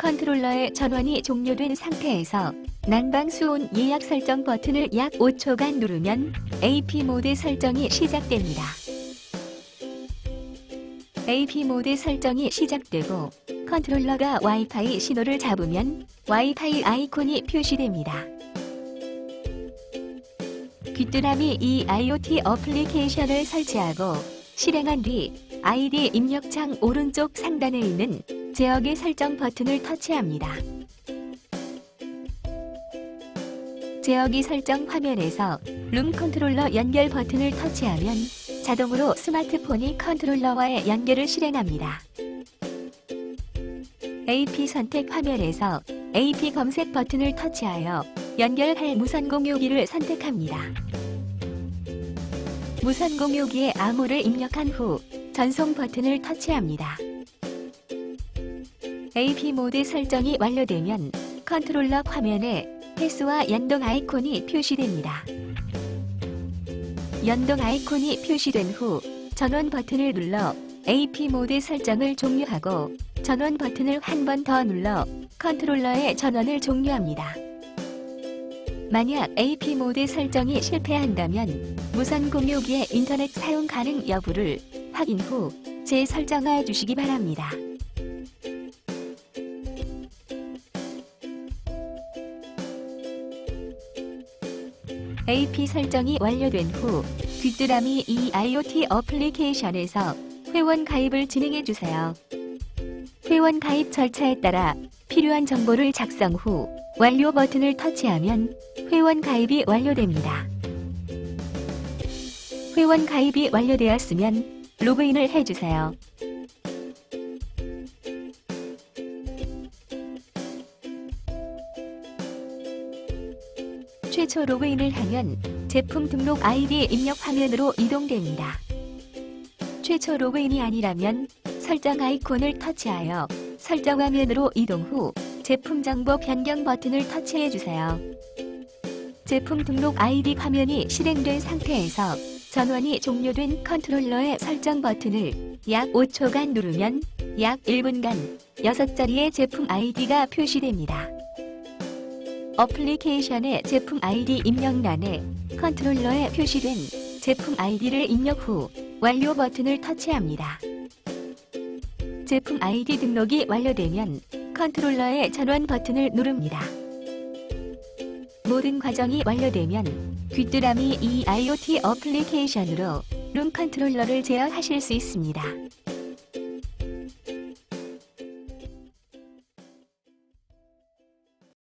컨트롤러의 전원이 종료된 상태에서 난방 수온 예약 설정 버튼을 약 5초간 누르면 AP 모드 설정이 시작됩니다. AP 모드 설정이 시작되고 컨트롤러가 와이파이 신호를 잡으면 와이파이 아이콘이 표시됩니다. 귀뚜라미 이 IoT 어플리케이션을 설치하고 실행한 뒤 아이디 입력창 오른쪽 상단에 있는 제어기 설정 버튼을 터치합니다. 제어기 설정 화면에서 룸 컨트롤러 연결 버튼을 터치하면 자동으로 스마트폰이 컨트롤러와의 연결을 실행합니다. AP 선택 화면에서 AP 검색 버튼을 터치하여 연결할 무선 공유기를 선택합니다. 무선 공유기에 암호를 입력한 후 전송 버튼을 터치합니다. AP 모드 설정이 완료되면 컨트롤러 화면에 패스와 연동 아이콘이 표시됩니다. 연동 아이콘이 표시된 후 전원 버튼을 눌러 AP 모드 설정을 종료하고 전원 버튼을 한 번 더 눌러 컨트롤러의 전원을 종료합니다. 만약 AP 모드 설정이 실패한다면 무선 공유기의 인터넷 사용 가능 여부를 확인 후 재설정해 주시기 바랍니다. AP 설정이 완료된 후 귀뚜라미 이 IoT 어플리케이션에서 회원 가입을 진행해 주세요. 회원 가입 절차에 따라 필요한 정보를 작성 후 완료 버튼을 터치하면 회원 가입이 완료됩니다. 회원 가입이 완료되었으면 로그인을 해주세요. 최초 로그인을 하면 제품 등록 아이디 입력 화면으로 이동됩니다. 최초 로그인이 아니라면 설정 아이콘을 터치하여 설정 화면으로 이동 후 제품 정보 변경 버튼을 터치해 주세요. 제품 등록 아이디 화면이 실행된 상태에서 전원이 종료된 컨트롤러의 설정 버튼을 약 5초간 누르면 약 1분간 6자리의 제품 아이디가 표시됩니다. 어플리케이션의 제품 아이디 입력란에 컨트롤러에 표시된 제품 아이디를 입력 후 완료 버튼을 터치합니다. 제품 아이디 등록이 완료되면 컨트롤러의 전원 버튼을 누릅니다. 모든 과정이 완료되면 귀뚜라미 이 IoT 어플리케이션으로 룸 컨트롤러를 제어하실 수 있습니다.